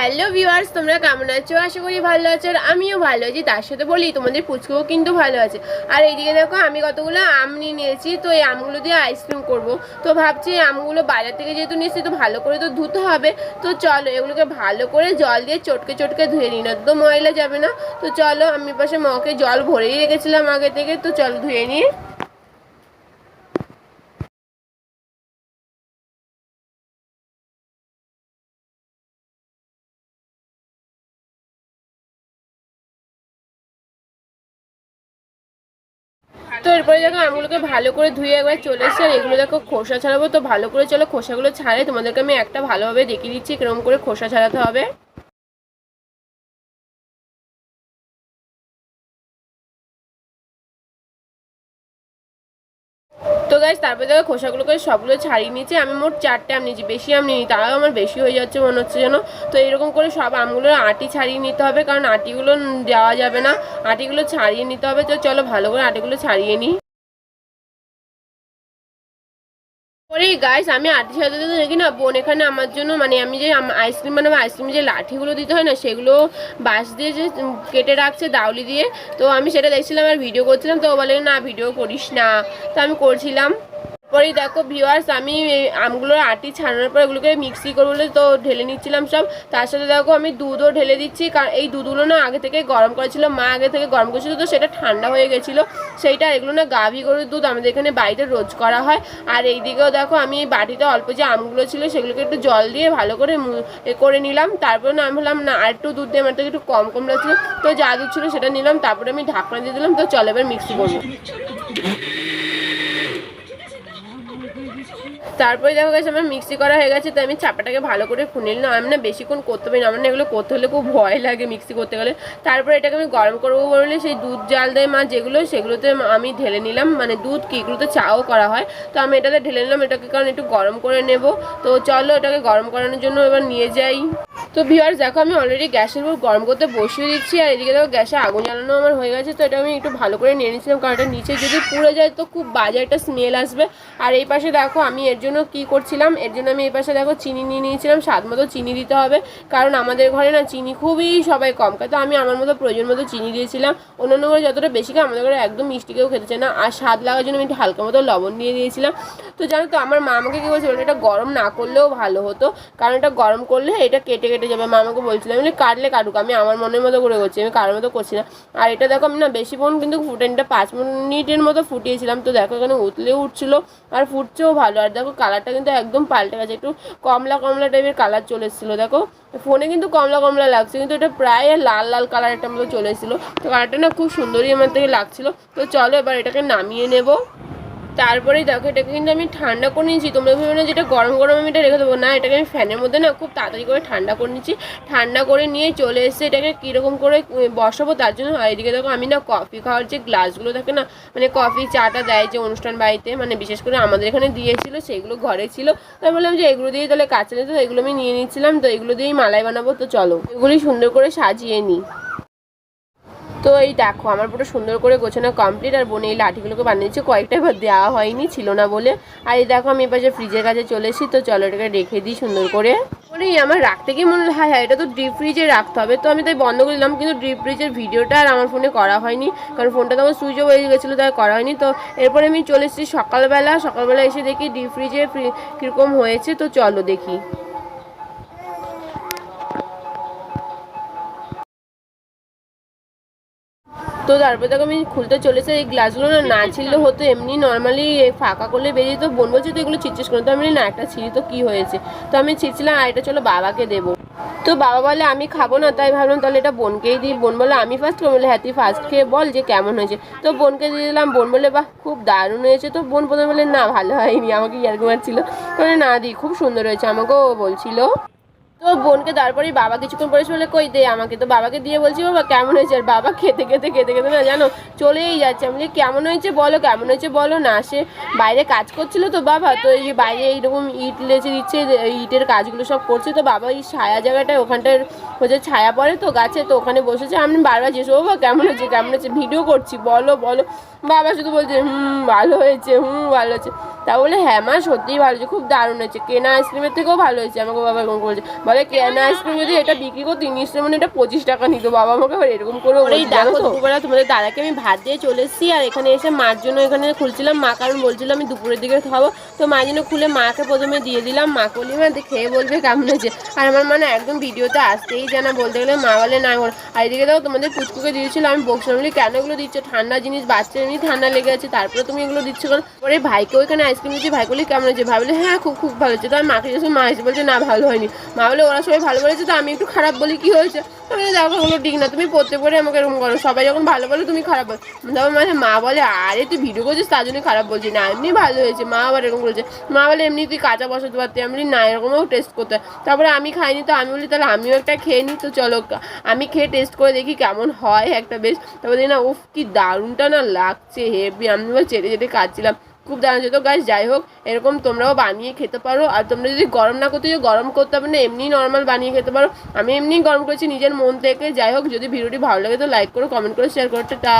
Hello viewers, তোমরা কেমন আছো? আশা করি ভালো আছো, আর আমিও ভালো আছি। তার সাথে বলি, তোমাদের পুচকুও কিন্তু ভালো আছে। আর এইদিকে দেখো, আমি কতগুলো আম নিয়ে নিয়েছি, তো এই আমগুলো দিয়ে আইসক্রিম করব। তো ভাবছি এই আমগুলো বাজার থেকে যেহেতু নিয়েছি, তো ভালো করে তো ধুতে হবে। তো চলো, এগুলোকে ভালো করে জল দিয়ে চটকে চটকে ধুয়ে নিই, না তো ময়লা যাবে না। তো চলো, আমি পাশে মকে জল ভরেই রেখেছিলাম আগে থেকে, তো চলো ধুয়ে নিই। তো এরপরে দেখো আমগুলোকে ভালো করে ধুয়ে একবার চলে এসছে আর এগুলো দেখো খোসা ছাড়াবো। তো ভালো করে চলো খোসাগুলো ছাড়ে তোমাদেরকে আমি একটা ভালোভাবে দেখিয়ে দিচ্ছি কীরকম করে খোসা ছাড়াতে হবে। তো তারপর দেখো খোসাগুলোকে সবগুলো ছাড়িয়ে নিয়েছি। আমি মোট চারটে আম নিয়েছি, বেশি আম নিই তারাও আমার বেশি হয়ে যাচ্ছে মনে হচ্ছে যেন। তো এরকম করে সব আমগুলোর আটি ছাড়িয়ে নিতে হবে, কারণ আটিগুলো দেওয়া যাবে না। আটিগুলো ছাড়িয়ে নিতে হবে, তো চলো ভালো করে আটিগুলো ছাড়িয়ে নিই। পরে গাইস আমি আটি সাথে থাকি না, বোন এখানে আমার জন্য মানে আমি যে আইসক্রিম বানাবো আইসক্রিমে যে লাঠিগুলো দিতে হয় না, সেগুলো বাঁশ দিয়ে যে কেটে রাখছে দাউলি দিয়ে। তো আমি সেটা দেখছিলাম আর ভিডিও করছিলাম, তো বলে, না ভিডিও করিস না। তো আমি করছিলাম। পরেই দেখো ভিউয়ার্স আমি আমগুলোর আটি ছাড়ানোর পর এগুলোকে মিক্সি করব বলে তো ঢেলে নিচ্ছিলাম সব। তার সাথে দেখো আমি দুধও ঢেলে দিচ্ছি কারণ এই দুধগুলো না আগে থেকে গরম করেছিল, মা আগে থেকে গরম করেছিল তো সেটা ঠান্ডা হয়ে গেছিল। সেইটা এগুলো না গাভী গরুর দুধ আমাদের এখানে বাড়িতে রোজ করা হয়। আর এই দিকেও দেখো আমি বাটিতে অল্প যে আমগুলো ছিল সেগুলোকে একটু জল দিয়ে ভালো করে করে নিলাম। তারপরে না আমি ভাবলাম, না আর একটু দুধ দিয়ে আমার একটু কম কম লাগছিল তো যা দুধ ছিল সেটা নিলাম, তারপরে আমি ঢাকনা দিয়ে দিলাম, তো চলো এবার মিক্সি করব। তারপরে দেখো গেছে আমার মিক্সি করা হয়ে গেছে তো আমি চাপাটাকে ভালো করে ফুনে নিলাম। আমি না বেশিক্ষণ করতে পারি না, আমার না এগুলো করতে হলে খুব ভয় লাগে মিক্সি করতে গেলে। তারপরে এটাকে আমি গরম করব বললে সেই দুধ জাল দেয় মা যেগুলো, সেগুলোতে আমি ঢেলে নিলাম। মানে দুধ কি, এগুলোতে চাও করা হয়। তো আমি এটাতে ঢেলে নিলাম, এটাকে কারণ একটু গরম করে নেব। তো চলো, এটাকে গরম করানোর জন্য এবার নিয়ে যাই। তো ভিউয়ার্স দেখো আমি অলরেডি গ্যাসের উপর গরম করতে বসিয়ে দিচ্ছি, আর এদিকে দেখো গ্যাসে আগুন জ্বালানো আমার হয়ে গেছে, তো এটা আমি একটু ভালো করে নিয়ে নিয়েছিলাম, কারণ এটা নিচে যদি পুড়ে যায় তো খুব বাজে একটা স্মেল আসবে। আর এই পাশে দেখো আমি এর জন্য কি করছিলাম, এর জন্য আমি এই পাশে দেখো চিনি নিয়ে নিয়েছিলাম, স্বাদ মতো চিনি দিতে হবে, কারণ আমাদের ঘরে না চিনি খুবই সবাই কম খায়, তো আমি আমার মতো প্রয়োজন মতো চিনি দিয়েছিলাম। অন্যান্য ঘরে যতটা বেশি খায়, আমাদের ঘরে একদম মিষ্টি কেউ খেতে চায় না, আর স্বাদ লাগার জন্য আমি একটু হালকা মতো লবণ দিয়ে দিয়েছিলাম। তো জানো তো, আমার মা আমাকে কী বলছে বলে এটা গরম না করলেও ভালো হতো, কারণ এটা গরম করলে এটা কেটে কেটে যাবে, মা আমাকে বলছিলাম আমি কাটলে কাটুক, আমি আমার মনের মতো করে করছি, আমি কারোর মতো করছি না। আর এটা দেখো, আমি না বেশি বেশিক্ষণ কিন্তু ফুটেনটা পাঁচ মিনিটের মতো ফুটিয়েছিলাম। তো দেখো, এখানে উতলেও উঠছিলো আর ফুটছেও ভালো। আর দেখো, কালারটা কিন্তু একদম পাল্টে গেছে, একটু কমলা কমলা টাইপের কালার চলে এসেছিল। দেখো, ফোনে কিন্তু কমলা কমলা লাগছে, কিন্তু এটা প্রায় লাল লাল কালার একটা মতো চলে এসেছিল। তো কালারটা না খুব সুন্দরই আমার থেকে লাগছিল। তো চলো এবার এটাকে নামিয়ে নেব। তারপরেই দেখো, এটাকে কিন্তু আমি ঠান্ডা করে নিয়েছি। তোমরা ভেবে না যেটা গরম গরম আমি এটা রেখে দেবো। না, এটাকে আমি ফ্যানের মধ্যে না খুব তাড়াতাড়ি করে ঠান্ডা করে নিচ্ছি ঠান্ডা করে নিয়ে চলে এসে এটাকে কীরকম করে বসাবো তার জন্য। এদিকে দেখো, আমি না কফি খাওয়ার যে গ্লাসগুলো থাকে না মানে কফি, চাটা দেয় যে অনুষ্ঠান বাড়িতে মানে বিশেষ করে আমাদের এখানে দিয়েছিল, সেগুলো ঘরে ছিল। আমি বললাম যে এগুলো দিয়ে তাহলে কাছে তো এগুলো আমি নিয়ে নিচ্ছিলাম তো এগুলো দিয়েই মালাই বানাবো, তো চলো। এগুলি সুন্দর করে সাজিয়ে নিই। তো এই দেখো, আমার পুরো সুন্দর করে গোছানো কমপ্লিট আর বোনে এই লাঠিগুলোকে বানিয়েছে কয়েকটা এবার দেওয়া হয়নি, ছিল না বলে। আর এই দেখো, আমি এবার যে ফ্রিজের কাছে চলে এসেছি, তো চলো এটাকে রেখে দিই সুন্দর করে। বলে আমার রাখতে গিয়ে মনে হ্যাঁ হ্যাঁ এটা তো ডিপ ফ্রিজে রাখতে হবে। তো আমি তাই বন্ধ করে দিলাম, কিন্তু ডিপ ফ্রিজের ভিডিওটা আর আমার ফোনে করা হয়নি, কারণ ফোনটা তখন সুইচ অফ হয়ে গেছিল, তাই করা হয়নি। তো এরপরে আমি চলে এসেছি সকালবেলা। সকালবেলা এসে দেখি ডিপ ফ্রিজে কীরকম হয়েছে, তো চলো দেখি। তো তারপর দেখো আমি খুলতে চলেছে এই গ্লাসগুলো না ছিললে হতো এমনি নর্মালি ফাঁকা করলে বেরিয়ে তো বোন বলছে তো এগুলো ছিটছিস করে তো আমি না একটা ছিঁড়ি তো কী হয়েছে? তো আমি ছিঁড়ছিলাম আর এটা চলো বাবাকে দেবো। তো বাবা বলে আমি খাব না। তাই ভাবলাম তাহলে এটা বোনকেই দিই। বোন বলে আমি ফার্স্ট খাব। বলে হ্যাঁ তুই ফার্স্ট খেয়ে বল যে কেমন হয়েছে। তো বোনকে দিয়ে দিলাম। বোন বলে বাহ খুব দারুণ হয়েছে। তো বোন প্রথমে বলে না ভালো হয়নি আমাকে ইয়ার্কি মারছিল তো বলে, না দি খুব সুন্দর হয়েছে। আমাকেও বলছিল। তো বোনকে তারপরে বাবা কিছুক্ষণ পরে শুনে কই দে, আমাকে তো বাবাকে দিয়ে বলছি বাবা, কেমন হয়েছে? আর বাবা খেতে খেতে খেতে খেতে না জানো, চলেই যাচ্ছে। আমি কেমন হয়েছে বলো, কেমন হয়েছে বলো না, সে বাইরে কাজ করছিল তো বাবা, তো এই বাইরে এইরকম ইট লেচে দিচ্ছে ইটের কাজগুলো সব করছে, তো বাবা এই ছায়া জায়গাটায় ওখানটার বলছে ছায়া পড়ে তো গাছে তো ওখানে বসেছে। আমি বারবার জিজ্ঞেস করব কেমন হয়েছে কেমন হচ্ছে? ভিডিও করছি বলো বলো। বাবা শুধু বলছে হুম ভালো হয়েছে হুম ভালো হয়েছে। তা বলে হ্যাঁ মা সত্যিই ভালো হয়েছে খুব দারুণ হয়েছে। কেনা আইসক্রিমের থেকেও ভালো হয়েছে। আমাকে বাবা এরকম বলছে বলে কেনা আইসক্রিম যদি এটা বিক্রি করতো ইংলিশ মানে এটা পঁচিশ টাকা নিত। বাবা আমাকে এরকম করে এই দেখো দুপুরবেলা তোমাদের দাদাকে আমি ভাত দিয়ে চলে এসেছি আর এখানে এসে মার জন্য এখানে খুলছিলাম। মা কারণ বলছিলাম আমি দুপুরের দিকে খাব। তো মার জন্য খুলে মাকে প্রথমে দিয়ে দিলাম। মা বলি মা খেয়ে বলবে কেমন হয়েছে? আর আমার মানে একদম ভিডিওতে আসতেই জানা বলতে গেলে মা বলে না বল আর এদিকে দেখো তোমাদের পুচকুকে দিয়েছিল, আমি বকছিলাম বলি, কেন এগুলো দিচ্ছ? ঠান্ডা জিনিস, বাচ্চা এমনি ঠান্ডা লেগে আছে, তারপরে তুমি এগুলো দিচ্ছ কেন? পরে ভাইকে ওইখানে আইসক্রিম দিচ্ছি, ভাই বলি, কেমন হয়েছে? ভাই বলে হ্যাঁ খুব খুব ভালো হয়েছে। তো আমি মাকে যখন মা এসে বলছে, না, ভালো হয়নি। মা বলে, ওরা সবাই ভালো বলেছে তো, আমি একটু খারাপ বলি, কি হয়েছে? আমি দেখো ওগুলো ঠিক না, তুমি পড়তে পড়ে আমাকে এরকম করো, সবাই যখন ভালো বলে, তুমি খারাপ বলো। তারপর মানে মা বলে, আরে, তুই ভিডিও করছিস, তার জন্য খারাপ বলছি। না, এমনি ভালো হয়েছে, মা আবার এরকম বলছে। মা বলে, এমনি তুই কাঁচা বসাতে পারতি। আমি না, এরকমও টেস্ট করতে। তারপরে আমি খাইনি, তো আমি বলি, তাহলে আমিও একটা খেয়ে নিই তো চলো, আমি খেয়ে টেস্ট করে দেখি কেমন হয় একটা বেশ। তারপর দেখি না, উফ, কি দারুণটা না লাগছে হেভি আমি চেটে চেটে কাটছিলাম খুব দারুণ যেত গাছ যাই হোক, এরকম তোমরাও বানিয়ে খেতে পারো। আর তোমরা যদি গরম না করতে গরম করতে হবে না, এমনি নর্মাল বানিয়ে খেতে পারো। আমি এমনি গরম করেছি নিজের মন থেকে। যাই হোক, যদি ভিডিওটি ভালো লাগে তো লাইক করো কমেন্ট করো শেয়ার করো টা